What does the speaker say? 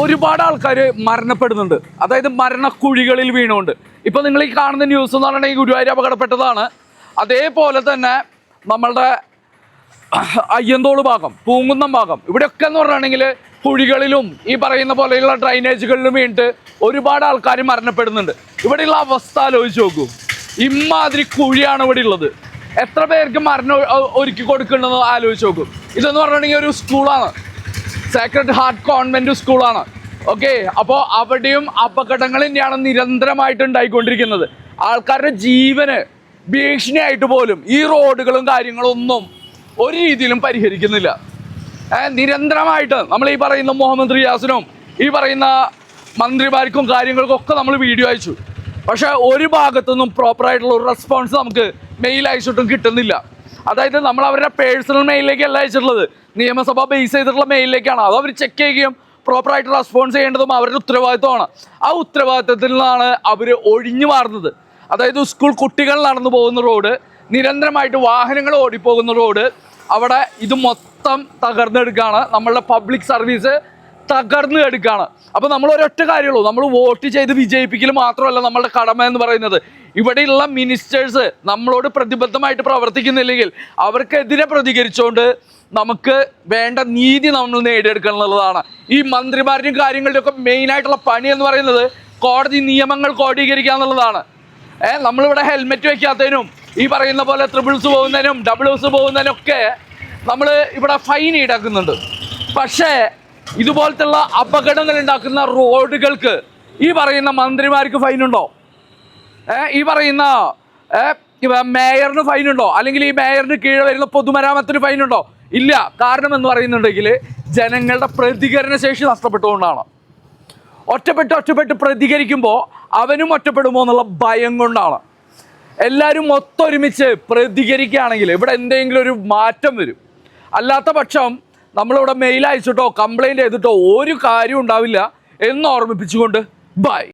ഒരുപാട് ആൾക്കാർ മരണപ്പെടുന്നുണ്ട്. അതായത് മരണക്കുഴികളിൽ വീണുകൊണ്ട്. ഇപ്പോൾ നിങ്ങൾ ഈ കാണുന്ന ന്യൂസ് എന്ന് പറഞ്ഞിട്ടുണ്ടെങ്കിൽ ഗുരുവായൂർ അപകടപ്പെട്ടതാണ്. അതേപോലെ തന്നെ നമ്മളുടെ അയ്യന്തോൾ ഭാഗം പൂങ്കുന്നം ഭാഗം ഇവിടെയൊക്കെ എന്ന് പറഞ്ഞിട്ടുണ്ടെങ്കിൽ കുഴികളിലും ഈ പറയുന്ന പോലെയുള്ള ഡ്രൈനേജുകളിലും വീണിട്ട് ഒരുപാട് ആൾക്കാർ മരണപ്പെടുന്നുണ്ട്. ഇവിടെയുള്ള അവസ്ഥ ആലോചിച്ച് നോക്കൂ. ഇമാതിരി കുഴിയാണ് ഇവിടെ ഉള്ളത്. എത്ര പേർക്ക് മരണം ഒരുക്കി കൊടുക്കണമെന്ന് ആലോചിച്ച് നോക്കും. ഇതെന്ന് പറഞ്ഞിട്ടുണ്ടെങ്കിൽ ഒരു സ്കൂളാണ് സാക്രഡ് ഹാർട്ട് കോൺവെന്റ് സ്കൂളാണ് ഓക്കെ അപ്പോൾ അവിടെയും അപകടങ്ങൾ തന്നെയാണ് നിരന്തരമായിട്ട് ഉണ്ടായിക്കൊണ്ടിരിക്കുന്നത്. ആൾക്കാരുടെ ജീവന് ഭീഷണിയായിട്ട് പോലും ഈ റോഡുകളും കാര്യങ്ങളൊന്നും ഒരു രീതിയിലും പരിഹരിക്കുന്നില്ല. നിരന്തരമായിട്ട് നമ്മൾ ഈ പറയുന്ന മുഹമ്മദ് റിയാസിനും ഈ പറയുന്ന മന്ത്രിമാർക്കും കാര്യങ്ങൾക്കും ഒക്കെ നമ്മൾ വീഡിയോ അയച്ചു. പക്ഷേ ഒരു ഭാഗത്തുനിന്നും പ്രോപ്പറായിട്ടുള്ള ഒരു റെസ്പോൺസ് നമുക്ക് മെയിൽ അയച്ചിട്ടും കിട്ടുന്നില്ല. അതായത് നമ്മൾ അവരുടെ പേഴ്സണൽ മെയിലിലേക്കല്ല അയച്ചിട്ടുള്ളത്. നിയമസഭ ബേസ് ചെയ്തിട്ടുള്ള മെയിലിലേക്കാണ്. അത് അവർ ചെക്ക് ചെയ്യുകയും പ്രോപ്പറായിട്ട് റെസ്പോൺസ് ചെയ്യേണ്ടതും അവരുടെ ഉത്തരവാദിത്വമാണ്. ആ ഉത്തരവാദിത്വത്തിൽ നിന്നാണ് അവർ ഒഴിഞ്ഞു മാറുന്നത്. അതായത് സ്കൂൾ കുട്ടികൾ നടന്നു പോകുന്ന റോഡ് നിരന്തരമായിട്ട് വാഹനങ്ങൾ ഓടിപ്പോകുന്ന റോഡ് അവിടെ ഇത് മൊത്തം തകർന്നെടുക്കുകയാണ് നമ്മളുടെ പബ്ലിക് സർവീസ് തകർന്നു എടുക്കുകയാണ്. അപ്പോൾ നമ്മൾ ഒരൊറ്റ കാര്യമുള്ളൂ. നമ്മൾ വോട്ട് ചെയ്ത് വിജയിപ്പിക്കൽ മാത്രമല്ല നമ്മളുടെ കടമ എന്ന് പറയുന്നത്. ഇവിടെയുള്ള മിനിസ്റ്റേഴ്സ് നമ്മളോട് പ്രതിബദ്ധമായിട്ട് പ്രവർത്തിക്കുന്നില്ലെങ്കിൽ അവർക്കെതിരെ പ്രതികരിച്ചുകൊണ്ട് നമുക്ക് വേണ്ട നീതി നമ്മൾ നേടിയെടുക്കണം എന്നുള്ളതാണ്. ഈ മന്ത്രിമാരുടെയും കാര്യങ്ങളുടെയും ഒക്കെ മെയിനായിട്ടുള്ള പണി എന്ന് പറയുന്നത് കോടതി നിയമങ്ങൾ കോടീകരിക്കുക എന്നുള്ളതാണ്. ഏഹ് നമ്മളിവിടെ ഹെൽമെറ്റ് വെക്കാത്തതിനും ഈ പറയുന്ന പോലെ ത്രിബിൾസ് പോകുന്നതിനും ഡബിൾസ് പോകുന്നതിനൊക്കെ നമ്മൾ ഇവിടെ ഫൈൻ ഈടാക്കുന്നുണ്ട്. പക്ഷേ ഇതുപോലത്തുള്ള അപകടങ്ങൾ ഉണ്ടാക്കുന്ന റോഡുകൾക്ക് ഈ പറയുന്ന മന്ത്രിമാർക്ക് ഏ, ഈ പറയുന്ന മേയറിന് ഫൈൻ ഉണ്ടോ? അല്ലെങ്കിൽ ഈ മേയറിന് കീഴെ വരുന്ന പൊതുമരാമത്തിന് ഫൈൻ ഉണ്ടോ? ഇല്ല. കാരണം എന്ന് പറയുന്നുണ്ടെങ്കിൽ ജനങ്ങളുടെ പ്രതികരണ ശേഷി നഷ്ടപ്പെട്ടുകൊണ്ടാണ് ഒറ്റപ്പെട്ട് ഒറ്റപ്പെട്ട് പ്രതികരിക്കുമ്പോൾ അവനും ഒറ്റപ്പെടുമോ എന്നുള്ള ഭയം കൊണ്ടാണ്. എല്ലാവരും ഒത്തൊരുമിച്ച് പ്രതികരിക്കുകയാണെങ്കിൽ ഇവിടെ എന്തെങ്കിലും ഒരു മാറ്റം വരും. അല്ലാത്ത പക്ഷം നമ്മളിവിടെ മെയിൽ അയച്ചിട്ടോ കംപ്ലൈന്റ് ചെയ്തിട്ടോ ഒരു കാര്യം ഉണ്ടാവില്ല എന്ന് ഓർമ്മിപ്പിച്ചുകൊണ്ട് ബൈ